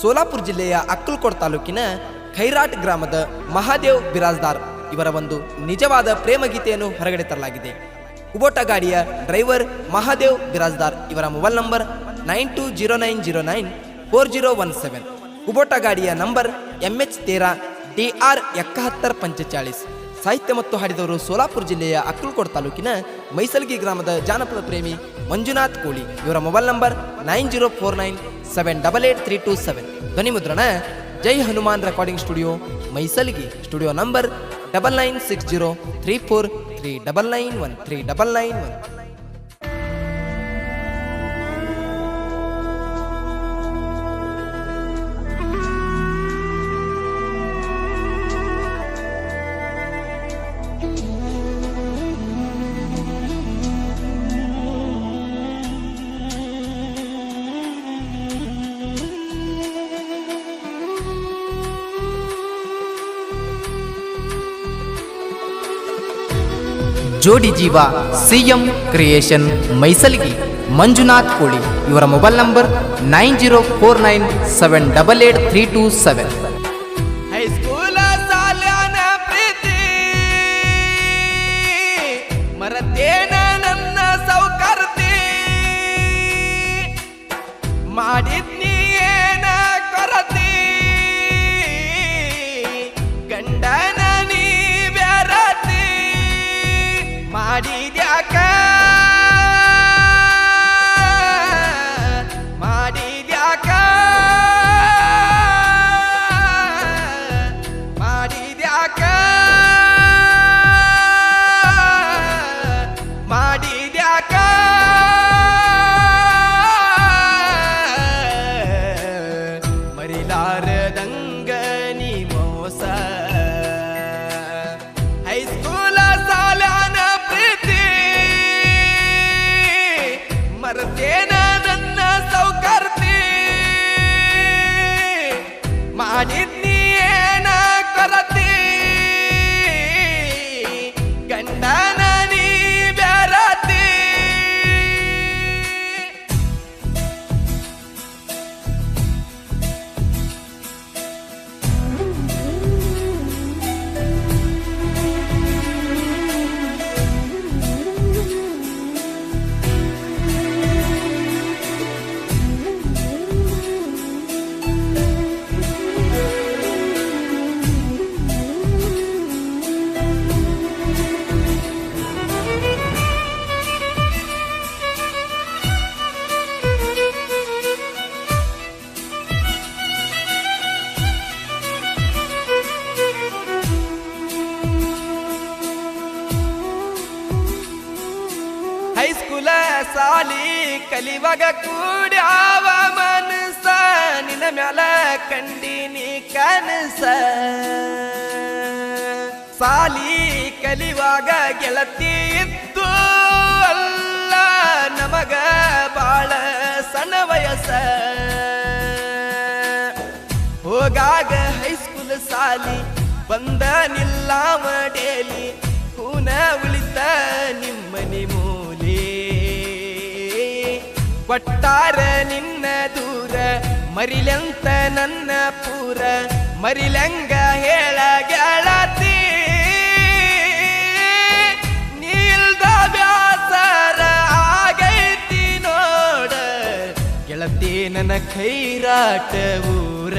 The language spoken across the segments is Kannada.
ಸೋಲಾಪುರ ಜಿಲ್ಲೆಯ ಅಕ್ಕಲ್ಕೋಟ್ ತಾಲೂಕಿನ ಖೈರಾಟ್ ಗ್ರಾಮದ ಮಹಾದೇವ್ ಬಿರಾಜ್ದಾರ್ ಇವರ ಒಂದು ನಿಜವಾದ ಪ್ರೇಮ ಗೀತೆಯನ್ನು ಹೊರಗಡೆ ತರಲಾಗಿದೆ. ಕುಬೋಟ ಗಾಡಿಯ ಡ್ರೈವರ್ ಮಹಾದೇವ್ ಬಿರಾಜ್ದಾರ್ ಇವರ mobile number nine two zero nine zero nine four zero one seven. Kubota ಗಾಡಿಯ ನಂಬರ್ ಎಂ ಎಚ್ ತೇರಾ ಡಿ ಆರ್ ಎಕ್ಕಹತ್ತರ ಪಂಚಚಾಳಿಸ್. ಸಾಹಿತ್ಯ ಮತ್ತು ಹಾಡಿದವರು ಸೋಲಾಪುರ ಜಿಲ್ಲೆಯ ಅಕ್ಕಲ್ಕೋಟ್ ತಾಲೂಕಿನ ಮೈಸಲ್ಗಿ ಗ್ರಾಮದ ಜಾನಪದ ಪ್ರೇಮಿ ಮಂಜುನಾಥ್ ಕೋಳಿ. ಇವರ mobile number nine zero four nine seven double eight three two seven. ಧ್ವನಿ ಮುದ್ರಣ, Jai Hanuman recording studio, ಮೈಸಲಿಗೆ. Studio number double nine six zero three four three double nine one three double nine one. Jodi Jeeva, CM, creation, ಮೈಸಲಿಗಿ, Manjunath Koli. ಇವರ mobile number nine zero four nine seven double eight three two seven. ಸಾಲಿ ಕಲಿವಾಗ ಕೂಡ್ಯಾವ ಮನಸ ನಿನ್ನ ಮ್ಯಾಲ ಕಂಡಿನಿ ಕನಸ. ಸಾಲಿ ಕಲಿವಾಗ ಗೆಳತಿ ಇತ್ತು ಅಲ್ಲ, ನಮಗ ಬಾಳ ಸಣ್ಣ ವಯಸ್ಸ. ಹೋಗಾಗ ಹೈಸ್ಕೂಲ್ ಸಾಲಿ ಬಂದ ನಿಲ್ಲಾಮ ಡೇಲಿ ಕೂನ ಉಳಿತ ನಿಮ್ಮ ಮೂಲಿ ಕೊಟ್ಟಾರ ನಿನ್ನ ದೂರ, ಮರಿಲೆಂತ ನನ್ನ ಪೂರ, ಮರಿಲಂಗ ಹೇಳ ಗೆಳತಿ. ನೀಲ್ದ ವ್ಯಾಸರ ಆಗೈತಿ ನೋಡ, ಗೆಳತಿ ನನ್ನ ಕೈರಾಟ ಊರ.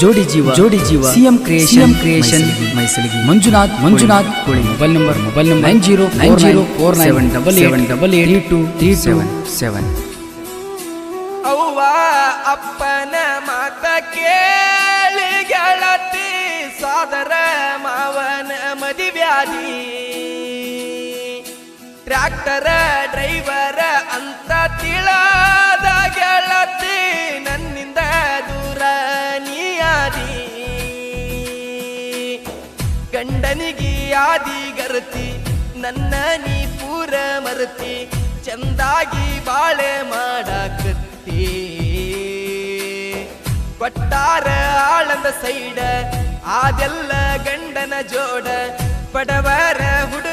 Jodi Jeeva Jodi Jeeva. CM creation CM creation ಮೈಸಲಿಗಿ Manjunath Manjunath Koli mobile number mobile number nine zero nine zero four nine double seven double eight two three seven seven. ಅವ್ವ ಅಪ್ಪನ ಮಾತ ಕೇಳಿ ಗೆಳತಿ ಸಾದರ ಮಾವನ ಮದಿವ್ಯಾಧಿ ಟ್ರ್ಯಾಕ್ಟರ ಡ್ರೈವರ ಹಾದಿಗರತಿ ನನ್ನ ನೀ ಪೂರ ಮರತಿ, ಚಂದಾಗಿ ಬಾಳೆ ಮಾಡಕತ್ತಿ. ಕೊಟ್ಟಾರ ಆಳಂದ ಸೈಡ ಆದೆಲ್ಲ ಗಂಡನ ಜೋಡ ಪಡವರ ಹುಡುಗ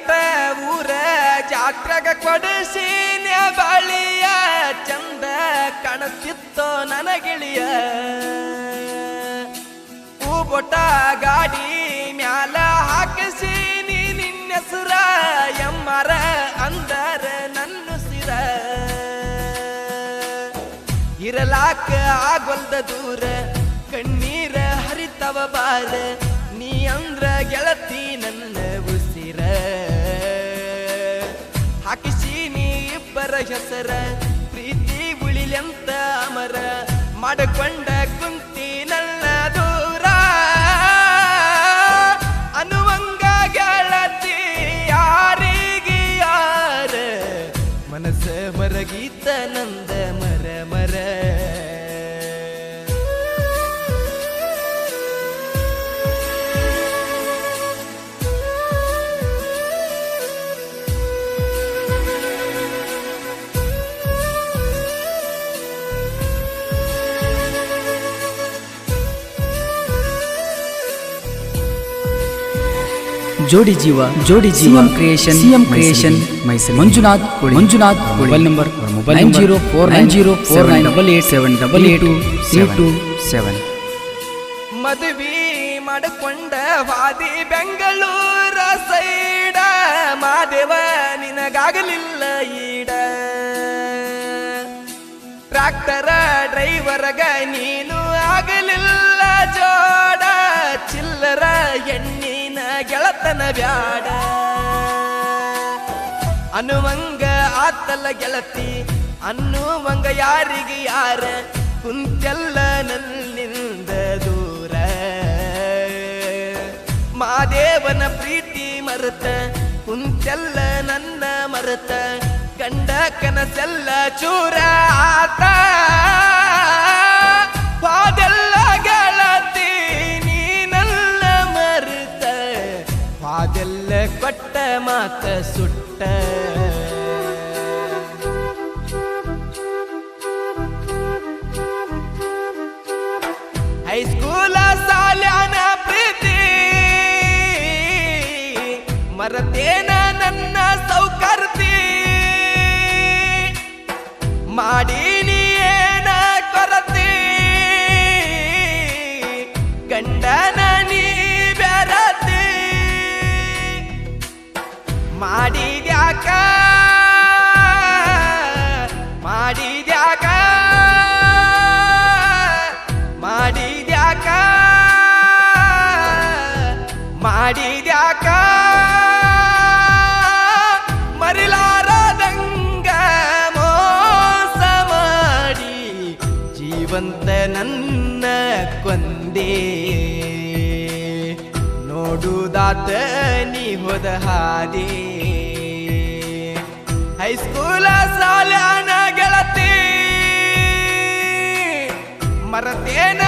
ಕೈರಟ ಊರ ಜಾತ್ರೆಗ ಕೊಡಿಸಿನ ಬಳಿಯ ಚಂದ ಕಾಣುತ್ತಿತ್ತೋ ನನಗಿಳಿಯ. ಹೂಬೊಟ ಗಾಡಿ ಮ್ಯಾಲ ಹಾಕಿಸಿ ನಿನ್ನೆಸುರ, ಎಮ್ಮರ ಅಂದರ ನನ್ನ ಸಿರ ಇರಲಾಕ ಆಗೊಲ್ದ ದೂರ, ಕಣ್ಣೀರ ಹರಿತವ ಬಾರ, ನೀ ಅಂದ್ರ ಗೆಳತಿ ಹಾಕಿಸಿ ನೀ ಇಬ್ಬರ ಹೆಸರ, ಪ್ರೀತಿ ಉಳಿಲೆಂತ ಅಮರ, ಮಾಡಿಕೊಂಡ ಕುಂತಿ ನಳ್ಳ ದೂರ. ಅನುವಂಗ ಗೆಳತಿ ಯಾರಿಗೆ ಯಾರ, ಮನಸ್ಸ ಮರಗೀತ ನಂದ ಮರ ಮರ. Jodi Jeeva Jodi Jeeva. Creation CM creation Mysuru Manjunath Koli Manjunath mobile number mobile nine zero four nine zero four nine double eight seven double eight C two seven ಮದುವೆ ಮಾಡಿಕೊಂಡ ವಾದಿ ಬೆಂಗಳೂರ ಸೈಡ. ಮಾದೇವ ನಿನಗಾಗಲಿಲ್ಲ ಈಡ. ಟ್ರ್ಯಾಕ್ಟರ ಡ್ರೈವರ್ಗ ನೀನು ಗೆಳತನ ಬ್ಯಾಡ. ಅನುವಂಗ ಆತಲ್ಲ ಗೆಳತಿ ಅನ್ನುವಂಗ ಯಾರಿಗೆ ಯಾರ? ಕುಂತೆಲ್ಲ ನನ್ನಿಂದ ದೂರ. ಮಾದೇವನ ಪ್ರೀತಿ ಮರೆತ ಕುಂತೆಲ್ಲ ನನ್ನ ಮರೆತ, ಗಂಡ ಕನಸೆಲ್ಲ ಚೂರ ಆತ. ಮಾತ ಸುಟ್ಟ. ಹೈಸ್ಕೂಲ ಸಾಲ್ಯಾನ ಪ್ರೀತಿ ಮರತೇನ ನನ್ನ ಸೌಕರ್ತಿ. ಮಾಡೀನಿ ಮಾಡಿದ್ಯಾಕ? ಮಾಡಿದ್ಯಾಕ? ಮಾಡಿದ್ಯಾಕ? ಮಾಡಿದ್ಯಾಕ? ಮರಿಲಾರದಂಗ ಮೋಸ ಮಾಡಿ ಜೀವಂತ ನನ್ನ ಕೊಂದೇ. ನೋಡುದಾತ ನೀ ಹೋದ ಹಾದಿ ಹೈಸ್ಕೂಲ ಸಾಲ ಗೆಳತಿ ಮರತೇನ